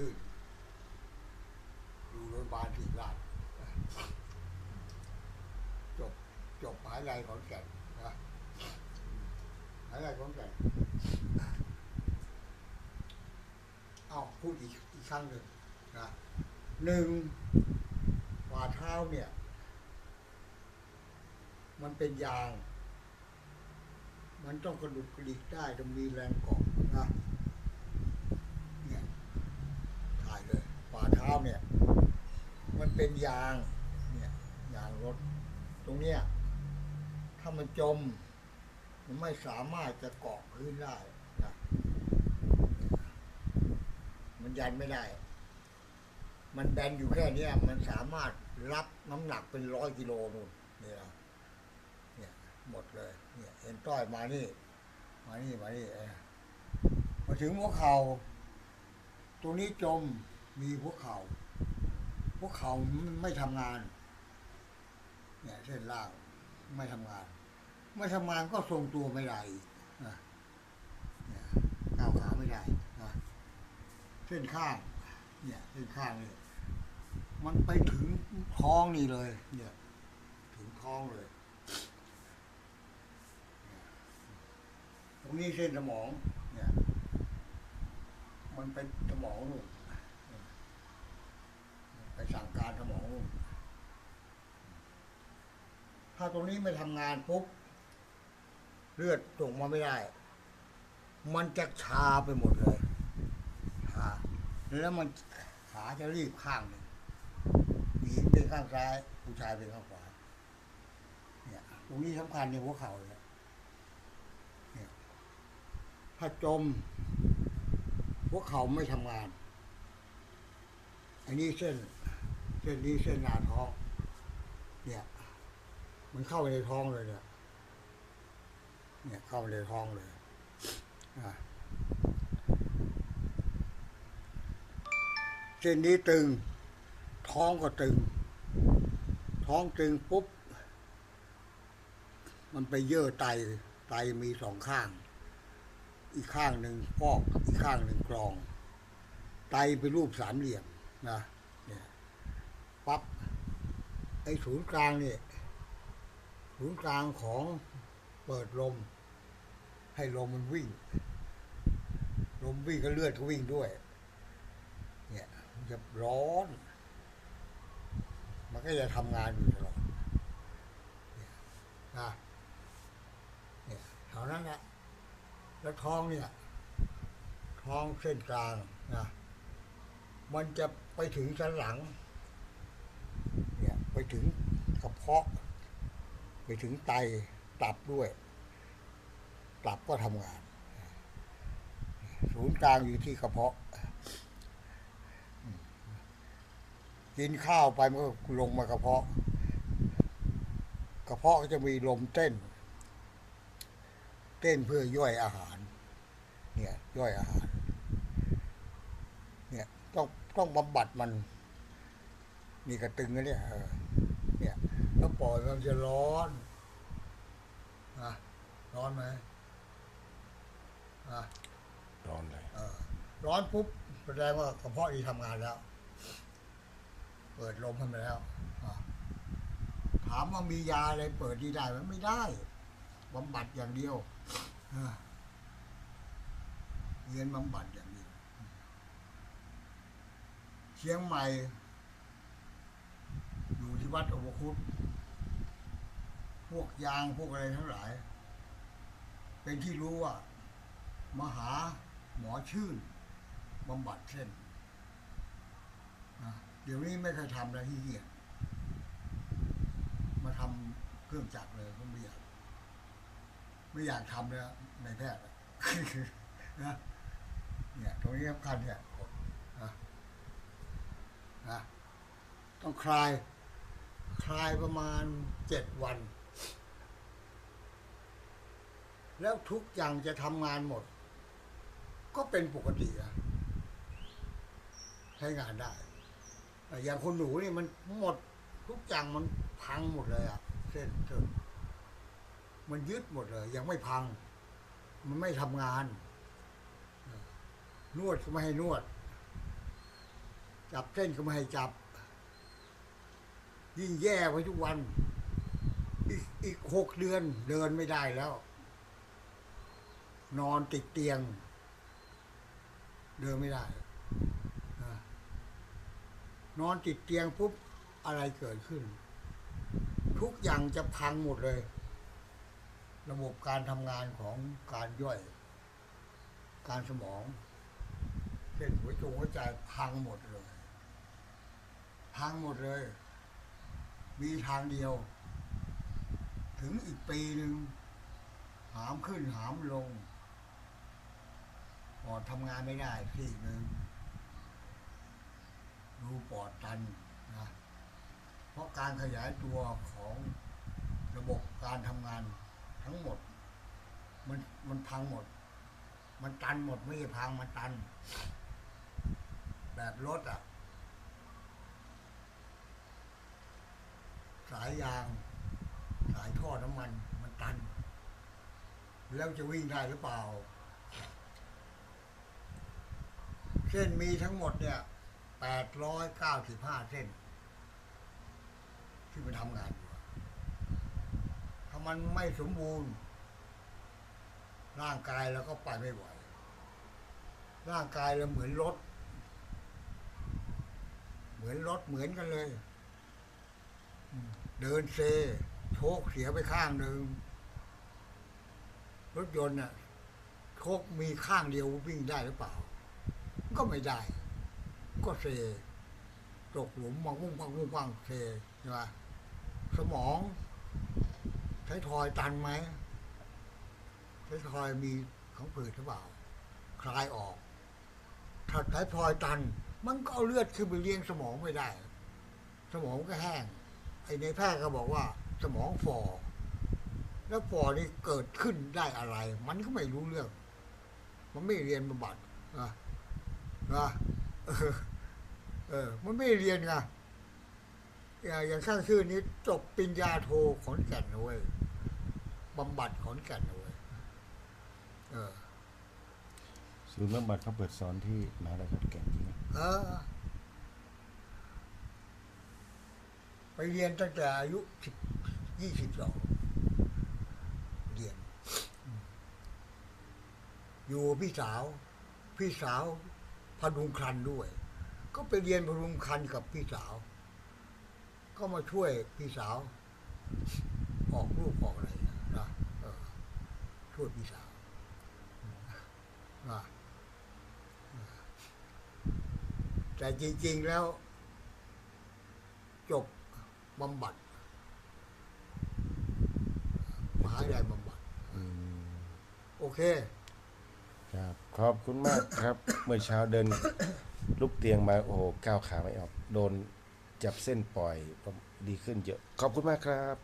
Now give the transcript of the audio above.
ชื่นอยู่โรงพยาบาลศิริราชจบจบมหายาลัยขอนแก่นนะมหายาลัยขอนแก่นเอ้าพูดอีกอีกครั้งหนึ่งนะหนึ่งฝ่าเท้าเนี่ย มันเป็นยาง มันต้องกระดุกกระดิกได้ต้องมีแรงเกาะนะเนี่ยถ่ายเลยฝ่าเท้าเนี่ย มัน เป็นยางเนี่ยยางรถ ตรงเนี้ยถ้ามันจม มันไม่สามารถจะเกาะพื้นได้นะมันยันไม่ได้ มันแบนอยู่แค่เนี้ยมันสามารถรับน้ำหนักเป็นร้อยกิโลนู่นนี่นะเนี่ยหมดเลย เนี่ยเอ็นต้อยมานี่ มานี่มานี่เออมาถึงหัวเข่าตรงนี้จมมีหัวเข่า หัวเขาไม่ทำงานเนี่ยเส้นล่างไม่ทำงาน ไม่ทำงานก็ทรงตัวไม่ได้กนะเนี่ยก้าวขาไม่ได้นะเส้นข้างเนี่ยเส้นข้างนี่มันไปถึงท้องนี่เลย เนี่ย ถึงท้องเลยตรงนี้เส้นสมอง เนี่ย มันเป็นสมองนู่นไป สั่งการสมองถ้าตรงนี้ไม่ทำงานปุ๊บเลือดส่งมาไม่ได้ มันจะชาไปหมดเลยชาแล้วมันขาจะรีบข้างหนึ่งหญิงเป็นข้างซ้าย ผู้ชายเป็นข้างขวาเนี่ยตรงนี้สำคัญในหัวเข่าเลยถ้าจมหัวเข่าไม่ทำงาน อันนี้เส้น เส้นนี้เส้นหนาท้อง เนี่ย มันเข้าไปในท้องเลยเนี่ย เนี่ยเข้าไปในท้องเลยเส้นนี้ตึง ท้องก็ตึง ท้องตึงปุ๊บ มันไปเยื่อไต ไตมีสองข้าง อีกข้างหนึ่งฟอก อีกข้างหนึ่งกรอง ไตเป็นรูปสามเหลี่ยมนะ ปั๊บไอ้ศูนย์กลางเนี่ยศูนย์กลางของเปิดลม ให้ลมมันวิ่ง ลมวิ่งก็เลือดก็วิ่งด้วย เนี่ยมันจะร้อน มันก็จะทำงานอยู่ตลอดเนี่ยนะเนี่ยเท่านั้นแหละแล้วท้องเนี่ย ท้องเส้นกลางนะมันจะไปถึงสันหลัง ถึงกระเพาะ ไปถึงไตตับด้วย ตับก็ทำงาน ศูนย์กลางอยู่ที่กระเพาะ กินข้าวไปมันก็ลงมากระเพาะ กระเพาะก็จะมีลมเต้น เต้นเพื่อย่อยอาหาร เนี่ยย่อยอาหาร เนี่ยต้องต้องบำบัดมัน นี่กระตึงนะเนี่ย เออเนี่ยแล้วปล่อยมันจะร้อนนะร้อนไหมอะร้อนเลยเออร้อนปุ๊บแสดงว่ากระเพาะดีทำงานแล้ว เปิดลมให้มันแล้วอะถามว่ามียาอะไรเปิดดีได้ไหมไม่ได้บำบัดอย่างเดียวอะเรียนบำบัดอย่างเดียวเชียงใหม่ อยู่ที่วัดอวคุตพวกยางพวกอะไรทั้งหลาย เป็นที่รู้ว่า มหาหมอชื่นบำบัดเส้นนะเดี๋ยวนี้ไม่เคยทำแล้วที่เกียจมาทำเครื่องจักรเลยก็ไม่อยากไม่อยากทำแล้วในแพทย์นะเนี่ยตรงนี้สำคัญเนี่ยนะนะต้องคลาย คลายประมาณเจ็ดวัน แล้วทุกอย่างจะทำงานหมด ก็เป็นปกติอะใช้งานได้ อย่างคนหนูนี่มันหมดทุกอย่างมันพังหมดเลยอะเส้นเส้นมันยึดหมดเลย ยังไม่พัง มันไม่ทำงาน นวดก็ไม่ให้นวด จับเส้นก็ไม่ให้จับ ยิ่งแย่ไปทุกวัน อีกอีกหกเดือนเดินไม่ได้แล้ว นอนติดเตียง เดินไม่ได้นะนอนติดเตียงปุ๊บอะไรเกิดขึ้น ทุกอย่างจะพังหมดเลย ระบบการทำงานของการย่อย การสมองเส้นหัวจงหัวใจพังหมดเลย พังหมดเลย มีทางเดียว ถึงอีกปีหนึ่งหามขึ้นหามลงปอดทำงานไม่ได้ซีกหนึ่งรูปอดตันนะเพราะการขยายตัวของระบบการทำงานทั้งหมด มันมันพังหมด มันตันหมดไม่ใช่พังมันตัน แบบรถอะ สายยาง สายท่อน้ำมันมันตัน แล้วจะวิ่งได้หรือเปล่า เส้นมีทั้งหมดเนี่ยแปดร้อยเก้าสิบห้าเส้น ที่มันทำงานอยู่ถ้ามันไม่สมบูรณ์ ร่างกายเราก็ไปไม่ไหวร่างกายเราเหมือนรถ เหมือนรถเหมือนกันเลย เดินเซโชคเสียไปข้างหนึ่งรถยนต์น่ะโชคมีข้างเดียววิ่งได้หรือเปล่า ก็ไม่ได้ ก็เซตกหลุมมังมุ่งปังมุ่งปังเซใช่ไหมสมองใช้ทอยตันไหมใช้ทอยมีของผืดหรือเปล่า คลายออก ถ้าใช้ทอยตัน มันก็เอาเลือดขึ้นไปเลี้ยงสมองไม่ได้ สมองก็แห้ง ในแพทย์ก็บอกว่าสมองฝ่อแล้วฝ่อนี่เกิดขึ้นได้อะไร มันก็ไม่รู้เรื่อง มันไม่เรียนบำบัดนะนะเออเออมันไม่เรียนไงอย่างอย่างข้างชื่อนี้จบปริญญาโทขอนแก่นนะเว้ยบำบัดขอนแก่นนะเว้ยเออศูนย์บำบัดเขาเปิดสอนที่มหาลัยขอนแก่นจริงไหมเออ ไป เรียนตั้งแต่อายุสิบยี่สิบสองเรียน อยู่พี่สาว พี่สาวพดุงคันด้วย ก็ไปเรียนพดุงคันกับพี่สาว ก็มาช่วยพี่สาว ออกลูกออกอะไรนะช่วยพี่สาวนะแต่จริง ๆ แล้ว จบ บำบัดมหาวิทยาลัยบำบัดอืมโอเค ครับ ขอบคุณมากครับ เมื่อเช้าเดินลุกเตียงมาโอ้โหก้าวขาไม่ออก โดนจับเส้นปล่อยดีขึ้นเยอะ ขอบคุณมากครับ